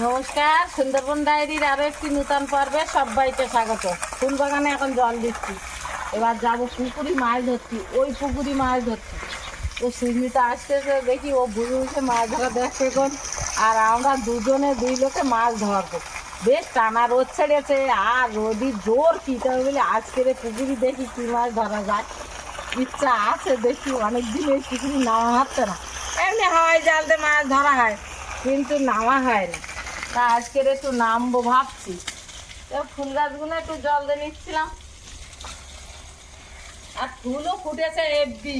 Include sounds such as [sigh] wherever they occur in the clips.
নমস্কার, সুন্দরবন ডায়েরির আরও একটি নূতন পর্বে সবাইকে স্বাগত। ফুল বাগানে এখন জল দিচ্ছি। এবার যাব পুকুরি মাছ ধরছি ওই পুকুরি মাছ ধরছি তো সুস্মিতা আসতেছে, দেখি ও বুঝে উঠে মাছ ধরা দেখছে এখন। আর আমরা দুজনে দুই লোকে মাছ ধরবো। বেশ, টানা রোদ ছেড়েছে, আর রোদি জোর কিতে হবে বলে, আজকের পুকুরি দেখি কী মাছ ধরা যায়। ইচ্ছা আছে দেখি অনেক দিন এই পুকুরি নামা হচ্ছে না। এমনি হাওয়াই জালতে মাছ ধরা হয়, কিন্তু নামা হয় না। তা আজকের একটু নামবো ভাবছি। তো ফুল গাছগুলো একটু জল দিয়ে নিচ্ছিলাম। আর ফুলও ফুটেছে এফবি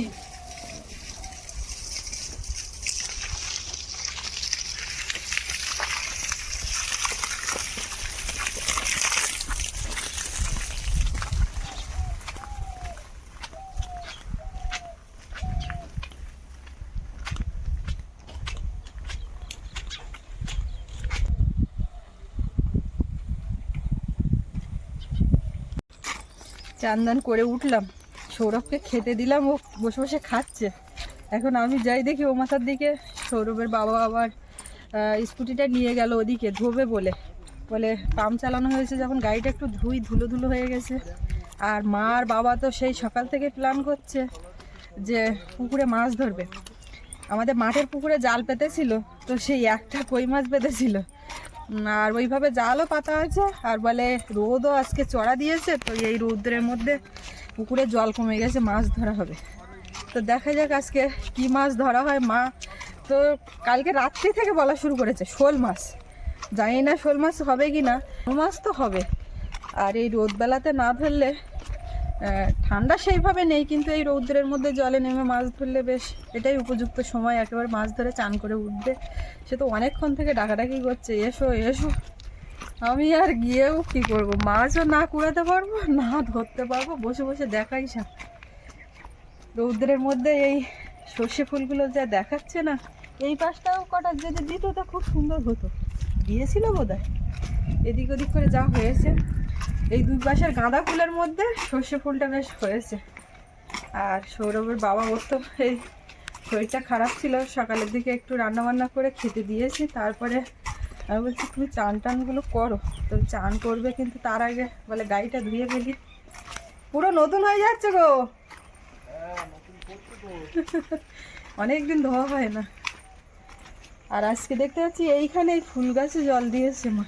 চান্দান করে উঠলাম। সৌরভকে খেতে দিলাম, ও বসে বসে খাচ্ছে। এখন আমি যাই দেখি ও মাথার দিকে। সৌরভের বাবা আবার স্কুটিটা নিয়ে গেল ওদিকে, ধোবে বলে। বলে, পাম্প চালানো হয়েছে যখন, গাড়িটা একটু ধুই ধুলো ধুলো হয়ে গেছে। আর মা আর বাবা তো সেই সকাল থেকে প্ল্যান করছে যে, পুকুরে মাছ ধরবে। আমাদের মাঠের পুকুরে জাল পেতেছিল, তো সেই একটা কই মাছ পেতেছিল। আর ওইভাবে জালও পাতা আছে, আর বলে রোদও আজকে চড়া দিয়েছে, তো এই রৌদ্রের মধ্যে পুকুরে জল কমে গেছে, মাছ ধরা হবে। তো দেখা যাক আজকে কি মাছ ধরা হয়, মা তো কালকে রাত্রি থেকে বলা শুরু করেছে, শোল মাছ। জানি না শোল মাছ হবে কি না মাছ তো হবে। আর এই রোদবেলাতে না ধরলে ঠান্ডা সেইভাবে নেই, কিন্তু এই রৌদ্রের মধ্যে জলে নেমে মাছ ধরলে বেশ এটাই উপযুক্ত সময়, একেবারে মাছ ধরে চান করে উঠবে। সে তো অনেকক্ষণ থেকে ডাকাডাকি করছে, এসো এসো। আমি আর গিয়েও কি করব? মাছও না কুড়াতে পারব, না ধরতে পারব, বসে বসে দেখাই সব রৌদ্রের মধ্যে এই সর্ষে ফুলগুলো যা দেখাচ্ছে না, এই পাশটাও কটা যদি দিত তা খুব সুন্দর হতো। দিয়েছিল বোধ হয় এদিক ওদিক করে যা হয়েছে। এই দুই পাশের গাঁদা ফুলের মধ্যে সর্ষে ফুলটা বেশ হয়েছে। আর সৌরভের বাবা ওর তো এই শরীরটা খারাপ ছিল, সকালের দিকে একটু রান্না বান্না করে খেতে দিয়েছি, তারপরে আমি বলছি, তুমি চান টানগুলো করো। তো চান করবে কিন্তু তার আগে বলে, গাড়িটা ধুয়ে ফেলি। পুরো নতুন হয়ে যাচ্ছে গো। অনেক দিন ধোয়া হয় না। আর আজকে দেখতে পাচ্ছি এইখানে এই ফুল গাছে জল দিয়েছে মা।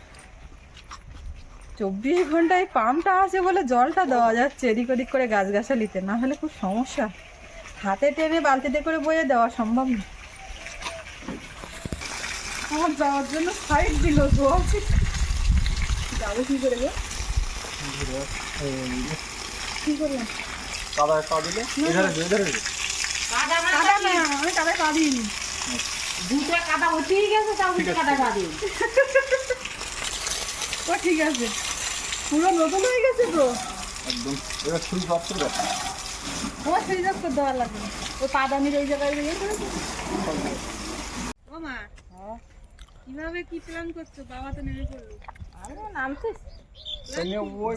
চব্বিশ ঘন্টায় পাম্পটা আছে বলে জলটা দেওয়া যাচ্ছে। এদিক ওদিক করে গাছ গাছালিতে না হলে খুব সমস্যা। হাতে টেনে বালতিতে করে বয়ে দেওয়া সম্ভব না। আমার যাওয়ার জন্য সাইড দিল জল যাব কি করে গো? কি করলাম? কাদা পা দিলে। কাদা না আমি কাদায় পা দিইনি। দুটা কাদা উঠেই গেছে তাও দুটো কাদা বাদি ও ঠিক আছে। পুরো নতুন হয়ে গেছে তো? একদম। এবার দেখ যাক তো দেওয়া লাগবে না। ও পাদানির ওই জায়গায় ইয়ে করেছে? ও মা কীভাবে কি প্ল্যান করছ? বাবা তো নেমে পড়ল। আমি নামছিস?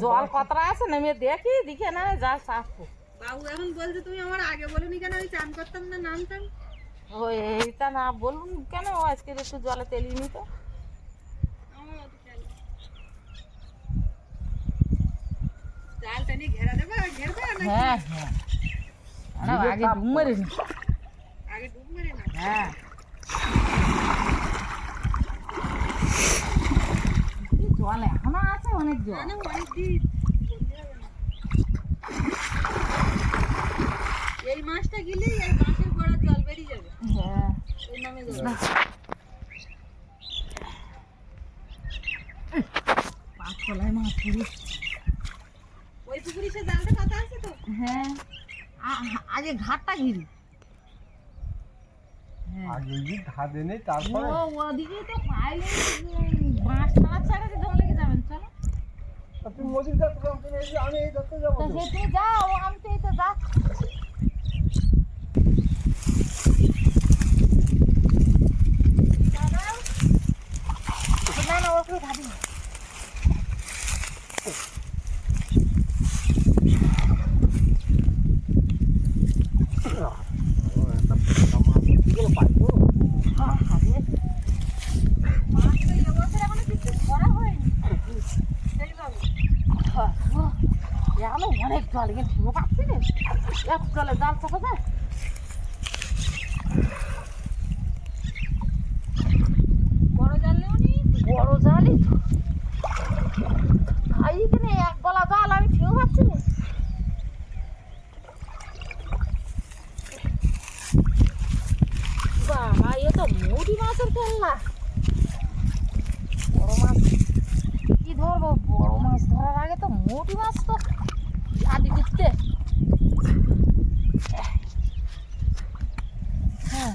জল কতটা আছে? নেমে দেখি দিকে না যা সাফ বাবু এখন বলছে তুমি আমার আগে বলনি কেন? আমি চান করতাম না নামতাম? ও এইটা না বলুন কেন? ও আজকে একটু জলে তেলিয়ে নিত আমার অত খেয়াল নেই। জালটা নিয়ে ঘেরা দেবে ঘেরবে না হ্যাঁ হ্যাঁ আমরা আগে ডুব মারিস আগে ডুব মেরে না হ্যাঁ এই জল এখনও আছে অনেক জল না অনেক দিন এই মাছটা গেলেই এই বাঁশের গোড়ার জল বেরিয়ে যাবে হ্যাঁ ওই নামে জল পাঁচতলায় মাছ পুরো ওই পুকুরি সে জালটা পাতা আছে তো? হ্যাঁ। আ- আগে ঘাটটা ঘিরি। হ্যাঁ। আগে যে ধাদে নেই তারপরে ও ওদিকেই তো পাইলে বাঁশ ছাড়া ছাড়া জল লেগে যাবেন চলো। তুমি মজুর যাচ্ছ তুমি এসে আমি এই যাত্রা যাব। তো তো। সে তুই যাও আমি তো এই তো যাচ্ছি। না না ওকে ঘাটি না ও, একটা পোকা মাছ। এগুলো পাইবো? আরে মাছ তো এবছর অনেক জল এখানে ঠিকও পাচ্ছি রে এক জলে জাল চাপা যায় বড় জাল নেওনি বড় জালই তো ভাই এখানে এক গলা জাল আমি ঠিকও পাচ্ছি না বাবা এ তো মুড়ি মাছের খেলনা বড় মাছ কি ধরবো বড় মাছ ধরার আগে তো মুড়ি মাছ তো আদি করতে হ্যাঁ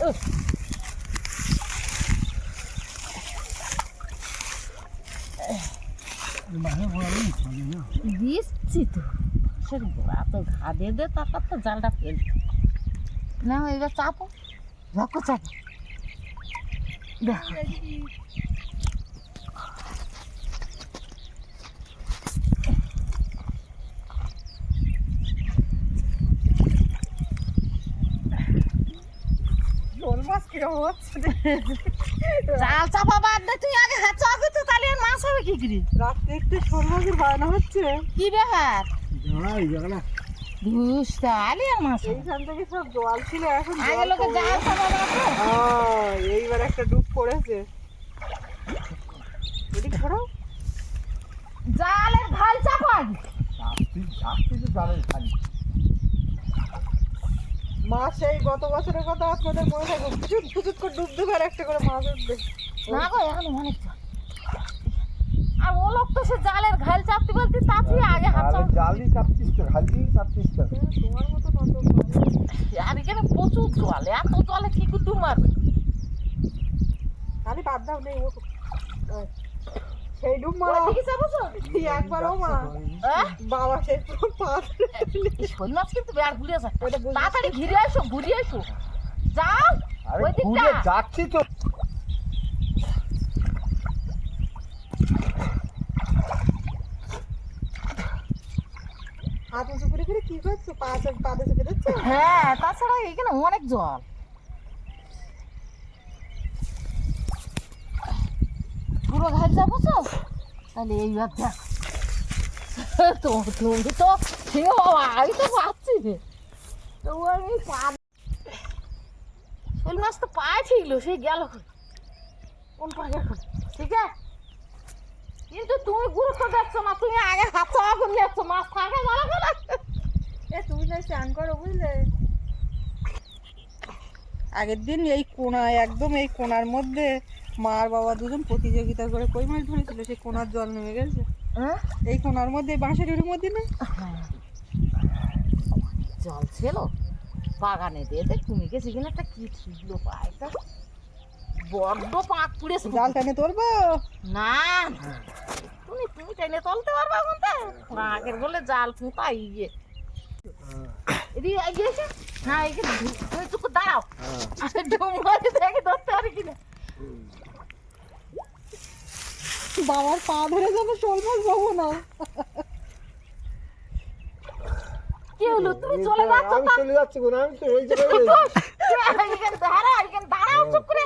উহ, মাহে ভরালি চলে না দিচ্ছি তো সে গোড়া তো ঘা দিয়ে দে তারপর তো জালটা ফেল। না এবার চাপো। রক্ত চাপো। দেখো। শোল মাছ কীরকম হচ্ছে? জাল চাপা বাদ দে তুই আগে হাত চাপে তো তাহলে আর মাছ হবে কি করি? রাত্রে একটু শোল মাছের বায়না হচ্ছে। কি ব্যাপার? মাছ এইবার একটা ডুব পড়েছে। জালের এই গত বছরের কথা আপনাদের মনে থাকবে ফুচুত করে ডুব দেবে আর একটা করে মাছ উঠবে। না গো এখন অনেক আর ও লোক তো সে জালের ঘাল চাপতে বলতে তাড়াতাড়ি আগে হাত চাপা জালি চাপতিস তো খালি চাপতিস তো তোমার মতো কত আর এখানে প্রচুর জল এত জলে কি করে ডুব মারবে? খালি বাদ দাও নেই ও সেই ডুব মারা যাব তো? এই একবার ও মা। হ্যাঁ? বাবা সেই পুরো পা এই মাছ কিন্তু বেড় ঘুরে যায় তাড়াতাড়ি ঘিরে আসো ঘুরে আসো যাও আরে ওই দিকটা। ঘুরে যাচ্ছি তো। হাত উঁচু করে কি করছ পা পা দেশে বেরোচ্ছে হ্যাঁ তাছাড়া এখানে অনেক জল। পুরো ঘাট যাব তো? তাহলে এইবার দেখ। তো তুমি তো ঠিক বাবা, আমি তো পাচ্ছি রে তবু আমি পা শোল মাছ তো পায়ে ছিল, সে গেল কোন করে ঠিক আছে? কিন্তু তুমি গুরুত্ব দিচ্ছ না তুমি আগে হাত চাওয়া করে মাছ থাকে ভালো করে। এ তুমি না চান করো বুঝলে? আগের দিন এই কোনায় একদম এই কোনার মধ্যে মা আর বাবা দুজন প্রতিযোগিতা করে কই মাছ ধরেছিল? সেই কোনার জল নেমে গেছে। হ্যাঁ? এই কোনার মধ্যে বাঁশের মধ্যে না? জল ছিল। বাগানে দিয়ে তুমি গেছি কিনা একটা কি ছিল পায়টা বড্ড পাক পুড়েছে জাল টানে তুলবো? না না। তুমি তুমি টেনে তুলতে পারবা কোনটা আগের বলে জাল পুঁতা ইয়ে। এদিকে এসে। হ্যাঁ তুমি দাঁড়াও। আরে ডুমরে দেখে ধরতে পারি কিনা। বাবার পা ধরে যেন শোল মাছ পাবো না। কি হলো? তুমি চলে যাচ্ছ আমি চলে যাচ্ছি কোন আমি তো এই জায়গায় দাঁড়াও এখানে দাঁড়াও চুপ করে।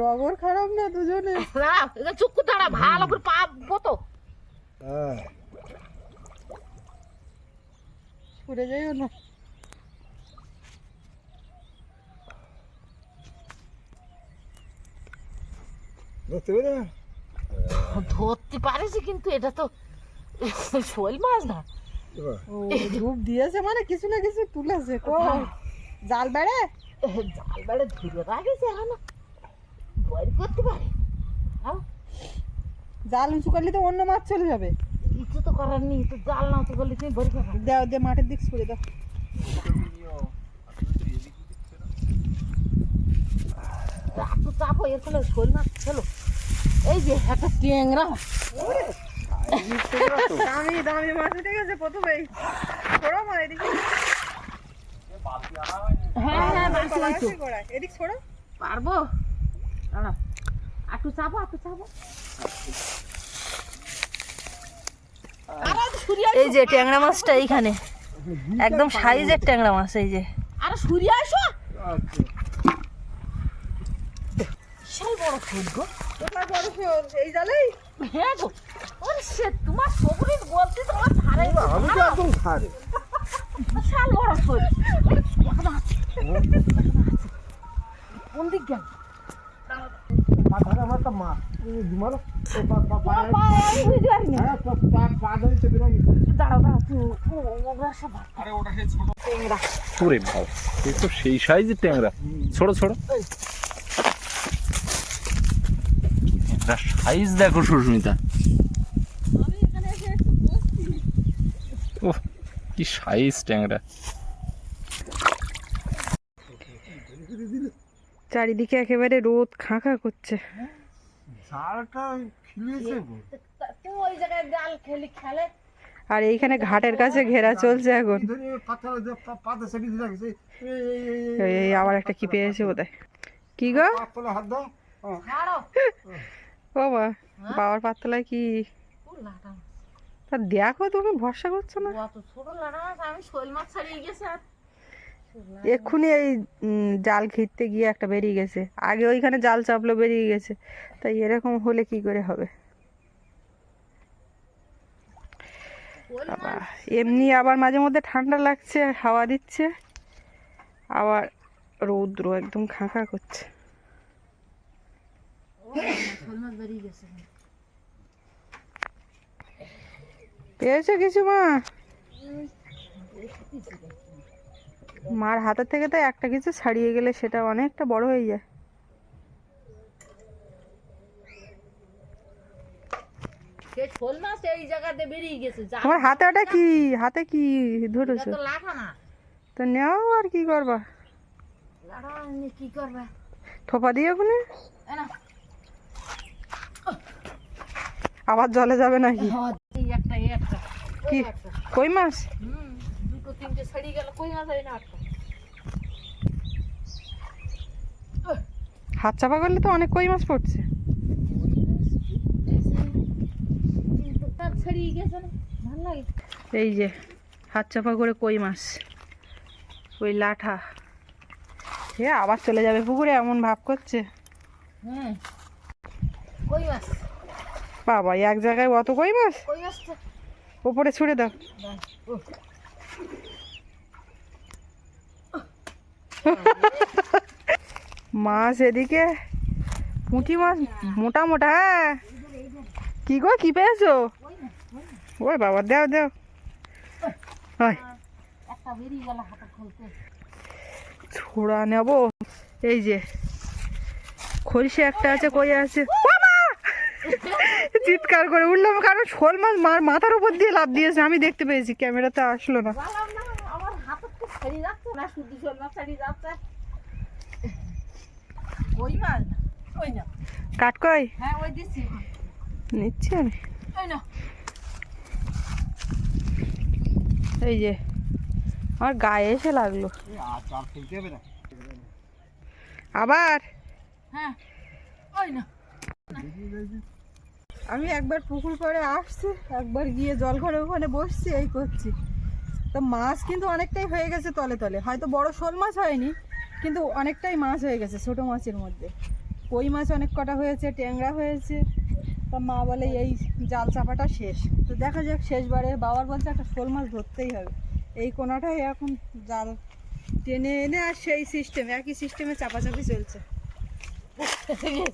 রগর খারাপ না দুজনে? চুপ করে দাঁড়াও ভালো করে পা হ্যাঁ। যাইও না। ধরতে পেরে ধরতে পারিস কিন্তু এটা তো শোল মাছ না। ডুব দিয়েছে মানে কিছু না কিছু তুলেছে কো জাল বেড়ে? জাল বেড়ে ধরে রাখিস এখনও বই করতে পারে। হ্যাঁ? জাল উঁচু করলে তো অন্য মাছ চলে যাবে। কিছু তো করার নেই তো জাল না তো করলে তুমি বই করবে দেও দে মাঠের দিক ছুড়ে দাও। একটু চাপো এর ফলে শোল মাছ ছিল এই যে একটা ট্যাংরা। দামি দামি মাছ উঠে গেছে প্রথমেই। ছোড়ো মা এদিকে। হ্যাঁ হ্যাঁ বাসি। ওই তো। এদিক ছোড়ো পারব? একটু চাপো একটু চাপো। এই যে ট্যাংরা মাছটা এইখানে। একদম সাইজের ট্যাংরা মাছ এই যে। আরে সূর্য আসো বিশাল বড় শোল গো। কোথায় বড় শোল এই জালেই? হ্যাঁ গো। ওরে সে তোমার সবুরি বলতে তোমার ধারে আমি তো একদম খারে বিশাল বড় শোল কোন দিক গেল? হ্যাঁ সেই সাইজের ট্যাংরা। ছোট ছোট। সাইজ দেখো সুস্মিতা। ও কি সাইজ ট্যাংরা চারিদিকে একেবারে রোদ খাঁ খাঁ করছে। আর এইখানে ঘাটের কাছে ঘেরা চলছে এখন। এই আবার একটা কি পেয়েছে বোধহয়। কি গো? ও বাবার পাতলায় কি। তা দেখো তুমি ভরসা করছ না? এক্ষুনি এই জাল ঘিরতে গিয়ে একটা বেরিয়ে গেছে। আগে ওইখানে জাল চাপলো বেরিয়ে গেছে। তাই এরকম হলে কি করে হবে? এমনি আবার মাঝে মধ্যে ঠান্ডা লাগছে হাওয়া দিচ্ছে। আবার রৌদ্র একদম খাঁ খাঁ করছে। বেরিয়ে গেছে। পেয়েছ কিছু মা। মার হাতের থেকে তো একটা কিছু ছাড়িয়ে গেলে সেটা অনেকটা বড় হয়ে যায়। তোমার হাতে ওটা কি? হাতে কি? ধরেছো। তো নেও আর কি করবা? কি করবে? থোপা দিয়ে ওখানে। আবার জলে যাবে নাকি? এই একটা কি? কই মাছ? দুটো তিনটে ছাড়িয়ে গেল। কই মাছ হয় না একটা হাত চাপা করলে তো অনেক কই মাছ পড়ছে। এই যে হাত চাপা করে কই মাছ? ওই লাঠা। সে আবার চলে যাবে পুকুরে এমন ভাব করছে। কই মাছ? বাবা এক জায়গায় অত কই মাছ? কই মাছ ওপরে ছুড়ে দাও। মাছ এদিকে পুঁটি মাছ, মোটা মোটা হ্যাঁ। কি গো, কি পেয়েছ? ওই বাবা, দেও দেও। ছোড়া নেব। এই যে খরিষে একটা আছে, কই আছে! চিৎকার করে উঠলাম কারণ শোল মাছ মার মাথার উপর দিয়ে লাভ দিয়েছে আমি দেখতে পেয়েছি ক্যামেরাতে আসলো না। বললাম না আমার হাতে তো ছাড়িয়ে না শুধু শোল মাছ ছাড়িয়ে যাচ্ছে। ওই মাছ না ওই না। কাট কই হ্যাঁ নিচ্ছি আমি এই যে আমার গায়ে এসে লাগল। আবার? হ্যাঁ ওই না। আমি একবার পুকুর পাড়ে আসছি, একবার গিয়ে জল ঘরে ওখানে বসছি, এই করছি। তো মাছ কিন্তু অনেকটাই হয়ে গেছে তলে তলে। হয়তো বড় শোল মাছ হয়নি, কিন্তু অনেকটাই মাছ হয়ে গেছে ছোট মাছের মধ্যে। কই মাছ অনেক কটা হয়েছে, ট্যাংরা হয়েছে, তা মা বলে এই জাল চাপাটা শেষ। তো দেখা যাক শেষবারে বাবার বলছে একটা শোল মাছ ধরতেই হবে। এই কোনাটাই এখন জাল টেনে এনে আর সেই সিস্টেম একই সিস্টেমে চাপাচাপি চলছে।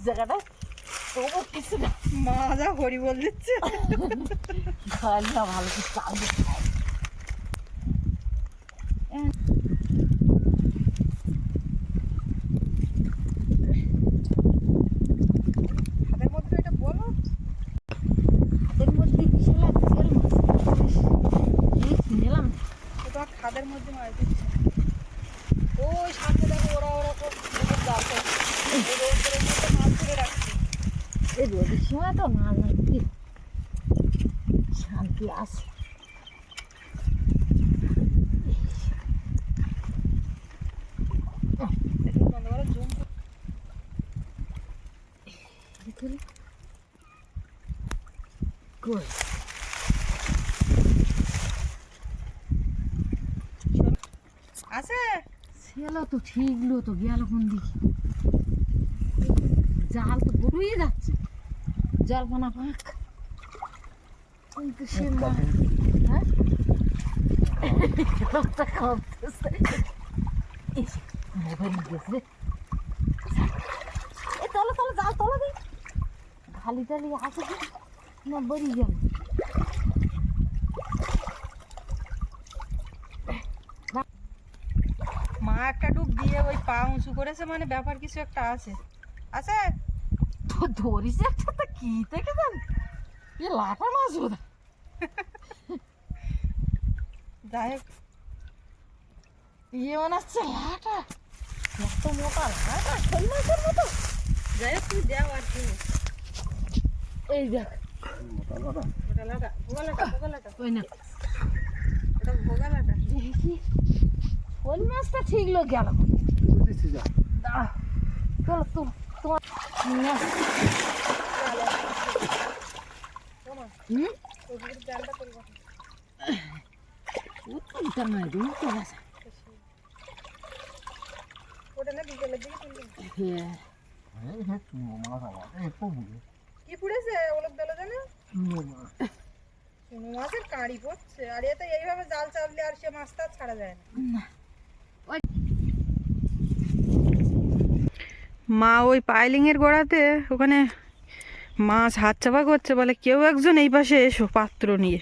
জায়গাটা তবু কিছু না। মা যা হরি বল দিচ্ছে চাল দিতে হবে। হাতের মধ্যে এটা বলো হাতের মধ্যে কিসে লাগছে মাছ এই নিলাম ওটা খাদের মধ্যে মাছ দিচ্ছে ওই সামনে দেখো ওরা ওরা তো নদীর জাল ফেলছে। ওই রৌদ্রের মধ্যে মাছ ধরে রাখছে এই রোদের সময় তো মাছ ধরতে শান্তি আছে। ছিল তো ঠিকলো তো গেল কোন দিকে? জাল তো বড়ই যাচ্ছে। জলপনা পাক হ্যাঁ খালি টালি আছে না বড়ি গেল মা একটা ডুব দিয়ে ওই পা উঁচু করেছে মানে ব্যাপার কিছু একটা আছে। আছে? তো ধরিস একটা তো কি থেকে জান? এ লাফা মাছ বোধ যাই হোক ইয়ে মনে হচ্ছে লাটা। এত মোটা লাটা শোল মাছের মতো। যাই হোক তুই দেও আর কি। এই দেখ। ওটা লাটা? ভোগা লাটা ভোগা লাটা। ওই না। ওটা ভোগা লাটা। দেখি। শোল মাছটা ঠিক লোক গেল? দাঁড়া চলো তো তোমার না। হুম? কি পুড়েছে ওলক দলে জানো মাছ মাছের কাঁড়ি পড়ছে আর এতে এইভাবে জাল চাপলে আর সে মাছটা ছাড়া যায় না মা ওই পাইলিংয়ের গোড়াতে ওখানে মাছ হাত চাপা করছে বলে কেউ একজন এই পাশে এসো পাত্র নিয়ে।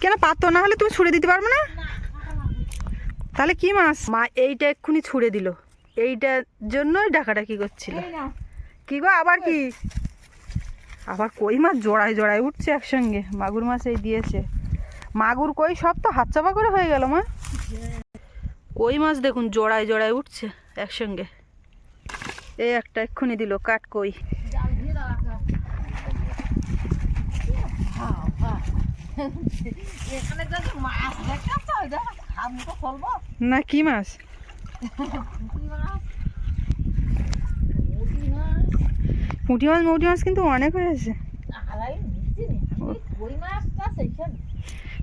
কেন পাত্র না হলে তুমি ছুড়ে দিতে পারবে না? তাহলে কি মাছ? মা এইটা এক্ষুনি ছুড়ে দিল। এইটার জন্যই ডাকাডাকি করছিল। এই কি গো আবার কি? আবার কই মাছ? জোড়ায় জোড়ায় উঠছে একসঙ্গে। মাগুর মাছ এই দিয়েছে। মাগুর কই? সব তো হাত চাপা করে হয়ে গেল মা। কই মাছ দেখুন? জোড়ায় জোড়ায় উঠছে একসঙ্গে। এই একটা এক্ষুনি দিল কাট কই জাল দিয়ে দাও একটা বাবা। এখানে যদি মাছ দেখাচ্ছ দেখো আমি তো ফলবো না কি মাছ? পুঁটি মাছ। মৌটি মাছ কিন্তু অনেক হয়েছে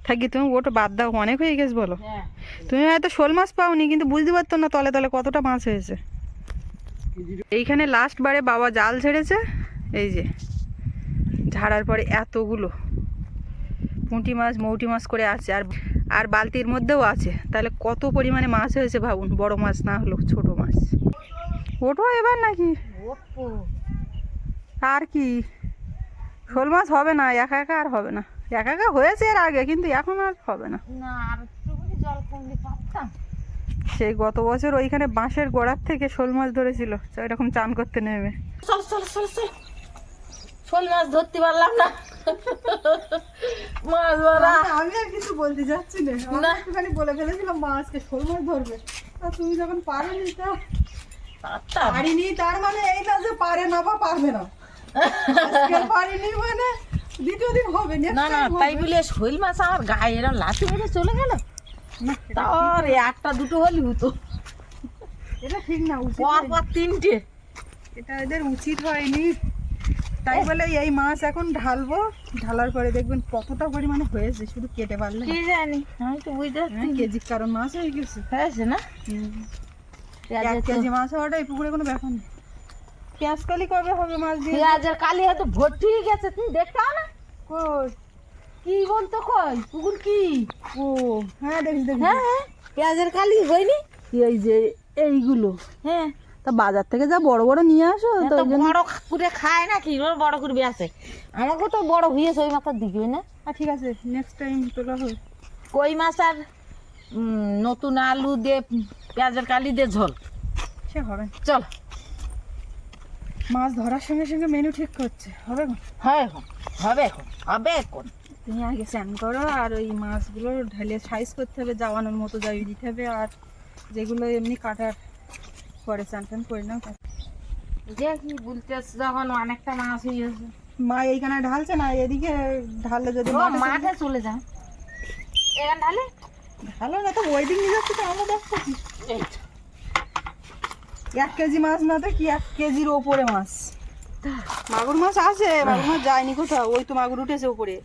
থাকি তুমি ওটা বাদ দাও অনেক হয়ে গেছে বলো। হ্যাঁ। তুমি হয়তো শোল মাছ পাওনি কিন্তু বুঝতে পারতো না তলে তলে কতটা মাছ হয়েছে। এইখানে লাস্ট বারে বাবা জাল ছেড়েছে এই যে ঝাড়ার পরে এতগুলো। পুঁটি মাছ মৌটি মাছ করে আছে আর আর বালতির মধ্যেও আছে। তাহলে কত পরিমাণে মাছ হয়েছে ভাবুন? বড় মাছ না হলো ছোট মাছ। ওটো এবার নাকি? আর কি? শোল মাছ হবে না একা একা আর হবে না। একা একা হয়েছে এর আগে কিন্তু এখন আর হবে না। সেই গত বছর ওইখানে বাঁশের গোড়ার থেকে শোল মাছ ধরেছিল এরকম চান করতে নেমে। চল চল চল চল। শোল মাছ ধরতে পারলাম না। মাছ ধরা। আমি আর কিছু বলতে যাচ্ছি না। একটুখানি বলে ফেলেছিলাম মা আজকে শোল মাছ ধরবে। তুমি যখন পারোনি তা পারিনি তার মানে এই না যে পারে না বা পারবে না। পারিনি মানে দ্বিতীয় দিন হবে না না তাই বলে শৈল মাছ আমার গায়ে এরম লাঠি মেরে চলে গেল। তার একটা দুটো হলি হতো। এটা ঠিক না পর পর তিনটে। এটা এদের উচিত হয়নি। তাই বলে এই মাছ এখন ঢালবো। ঢালার পরে দেখবেন কতটা পরিমাণে হয়েছে শুধু কেটে পারলে কি জানি? আমি তো বুঝতে পারছি না। কেজি কারণ মাছ হয়ে গেছে। হয়েছে না? এক কেজি মাছ হওয়াটা এই পুকুরে কোনো ব্যাপার নেই। পেঁয়াজ কালি কবে হবে মাছ দিয়ে? পেঁয়াজের কালি হয়তো ভর্তি হয়ে গেছে। তুমি দেখতে না? কই? কি বলতো কই? পুকুর কি? ও হ্যাঁ দেখিস দেখিস। হ্যাঁ হ্যাঁ পেঁয়াজের কালি হয়নি? এই যে এইগুলো। হ্যাঁ। তা বাজার থেকে যা বড় বড় নিয়ে আসো তো বড় করে খায় না কি ওর বড় করে আছে। আমাকে তো বড় হয়েছে ওই মাথার দিকে না? ঠিক আছে নেক্সট টাইম তোলা হবে কই মাছ আর নতুন আলু দিয়ে পেঁয়াজের কালি দিয়ে ঝোল? সে হবে। চল। মাছ ধরার সঙ্গে সঙ্গে মেনু ঠিক করছে হবে হয় এখন হবে এখন হবে এখন। তুমি আগে স্নান করো আর ওই মাছগুলো ঢালে সাইজ করতে হবে জাওয়ানোর মতো জাবি দিতে হবে আর যেগুলো এমনি কাটার পরে স্নান টান করে নাও দেখি বলতেছে যখন অনেকটা মাছ হয়ে গেছে। মা এইখানে ঢালছে না এদিকে ঢাললে যদি মাঠে চলে যাও। এখান ঢালে? ঢালো না তো ওই দিক নিয়ে যাচ্ছে তো আমরা দেখছি। এক কেজি মাছ না তো কি এক কেজির ওপরে মাছ? মাগুর মাছ আছে মাগুর মাছ যায়নি কোথাও ওই তো মাগুর উঠেছে উপরে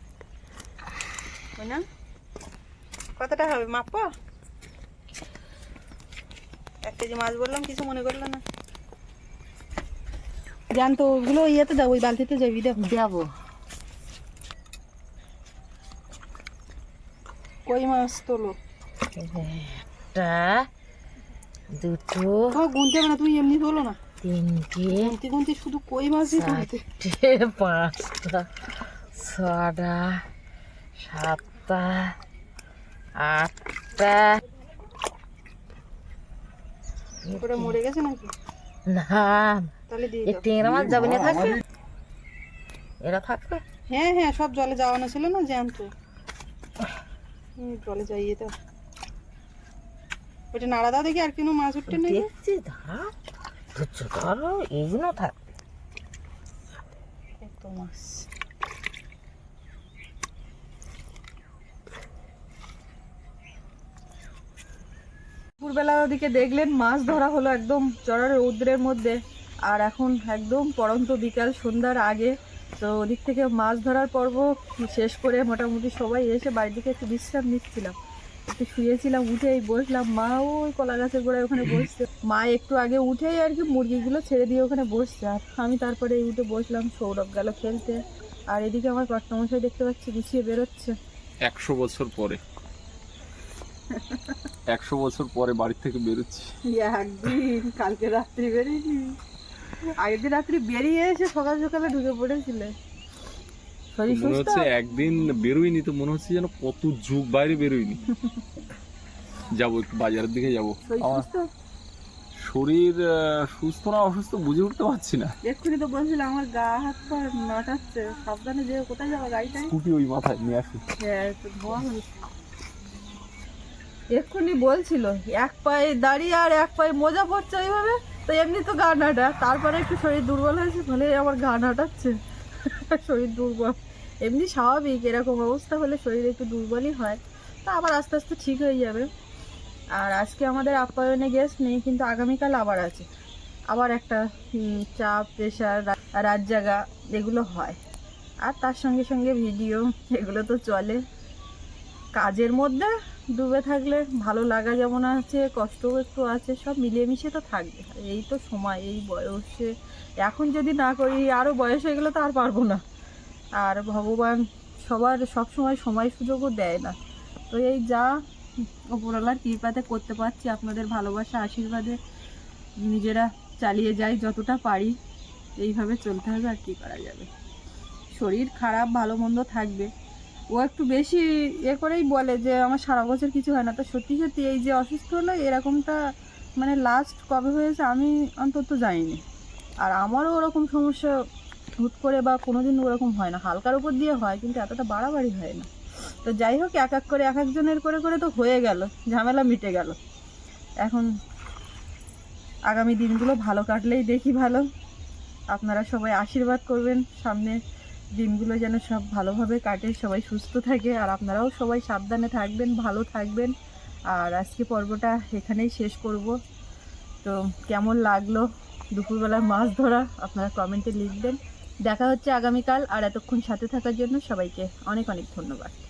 না? কতটা হবে মাপা এক কেজি মাছ বললাম কিছু মনে করল না। জান তো ওগুলো ইয়েতে দাও ওই বালতিতে যাবি দেখো দেবো। কই মাছ তোলো? একটা দুটো তোমার গুনতে হবে না তুমি এমনি তোলো না। তিনটে গুনতে গুনতে শুধু কই মাছই তুলতে পাঁচটা ছটা সাতটা আটটা ওটা মরে গেছে নাকি? না। তাহলে দিয়ে দাও। টেংরা মাছ যাবে না থাকবে? এরা থাকবে? হ্যাঁ হ্যাঁ সব জলে যাওয়ানো ছিল না জ্যান্ত জলে যাইয়ে দাও। ওটা নাড়া দাও দেখি আর কোনো মাছ উঠতে নেই দেখছি দাঁড়া ধৈর্য ধরো এইগুলো থাকবে। কত মাছ। দুপুরবেলা ওদিকে দেখলেন মাছ ধরা হলো একদম চড়ার রৌদ্রের মধ্যে। আর এখন একদম পরন্ত বিকাল সন্ধ্যার আগে। তো ওদিক থেকে মাছ ধরার পর্ব শেষ করে মোটামুটি সবাই এসে বাড়ির দিকে একটু বিশ্রাম নিচ্ছিলাম। একটু শুয়েছিলাম উঠেই বসলাম। মা ওই কলা গাছের গোড়ায় ওখানে বসছে। মা একটু আগে উঠেই আর কি মুরগিগুলো ছেড়ে দিয়ে ওখানে বসছে। আর আমি তারপরে উঠে বসলাম সৌরভ গেল খেলতে। আর এদিকে আমার কর্তামশাই দেখতে পাচ্ছি গুছিয়ে বেরোচ্ছে। একশো বছর পরে। [laughs] একশো বছর পরে বাড়ি থেকে বেরোচ্ছি। একদিন কালকে রাত্রি বেরিয়েছি আগের দিন রাত্রি বেরিয়ে এসে সকাল সকালে ঢুকে পড়েছিলে। মনে হচ্ছে একদিন বেরোইনি তো মনে হচ্ছে যেন কত যুগ বাইরে বেরোইনি যাব একটু বাজারের দিকে যাব। শরীর আমার সুস্থ? শরীর সুস্থ না অসুস্থ বুঝে উঠতে পারছি না। এক্ষুনি তো বলছিল আমার গা হাত পা নাটাচ্ছে সাবধানে যে কোথায় যাব গাড়িটায়? স্কুটি ওই মাথায় নিয়ে আসি। হ্যাঁ ধোয়া হয়েছে। এক্ষুনি বলছিল, এক পায়ে দাঁড়িয়ে আর এক পায়ে মোজা পড়ছে ওইভাবে তো এমনি তো গা নাটা তারপরে একটু শরীর দুর্বল হয়েছে বলে আমার গা নাটাচ্ছে শরীর দুর্বল। এমনি স্বাভাবিক, এরকম অবস্থা হলে শরীর একটু দুর্বলই হয়। তা আবার আস্তে আস্তে ঠিক হয়ে যাবে। আর আজকে আমাদের আপ্যায়নে গেস্ট নেই, কিন্তু আগামীকাল আবার আছে। আবার একটা চাপ প্রেশার রাত জাগা, এগুলো হয়। আর তার সঙ্গে সঙ্গে ভিডিও এগুলো তো চলে। কাজের মধ্যে ডুবে থাকলে ভালো লাগা যেমন আছে, কষ্টও একটু আছে, সব মিলিয়ে মিশিয়ে তো থাকবে। এই তো সময়, এই বয়সে। এখন যদি না করি আরও বয়স হয়ে গেলে তো আর পারব না। আর ভগবান সবার সব সময় সময় সুযোগও দেয় না। তো এই যা ওপরওয়ালার কৃপাতে করতে পারছি, আপনাদের ভালোবাসা, আশীর্বাদে নিজেরা চালিয়ে যাই যতটা পারি। এইভাবে চলতে হবে আর কী করা যাবে। শরীর খারাপ, ভালো মন্দ থাকবে। ও একটু বেশি এ করেই বলে যে আমার সারা বছর কিছু হয় না। তো সত্যি সত্যি এই যে অসুস্থ হলো, এরকমটা মানে লাস্ট কবে হয়েছে আমি অন্তত জানিনি। আর আমারও ওরকম সমস্যা হুট করে বা কোনোদিন ওরকম হয় না। হালকার উপর দিয়ে হয়, কিন্তু এতটা বাড়াবাড়ি হয় না। তো যাই হোক, এক এক করে, এক একজনের করে করে তো হয়ে গেল, ঝামেলা মিটে গেল। এখন আগামী দিনগুলো ভালো কাটলেই দেখি ভালো। আপনারা সবাই আশীর্বাদ করবেন, সামনে দিনগুলো যেন সব ভালোভাবে কাটে, সবাই সুস্থ থাকে, আর আপনারাও সবাই সাবধানে থাকবেন, ভালো থাকবেন। আর আজকে পর্বটা এখানেই শেষ করব। তো কেমন লাগল দুপুরবেলার মাছ ধরা, আপনারা কমেন্টে লিখবেন। দেখা হচ্ছে আগামীকাল, আর এতক্ষণ সাথে থাকার জন্য সবাইকে অনেক অনেক ধন্যবাদ।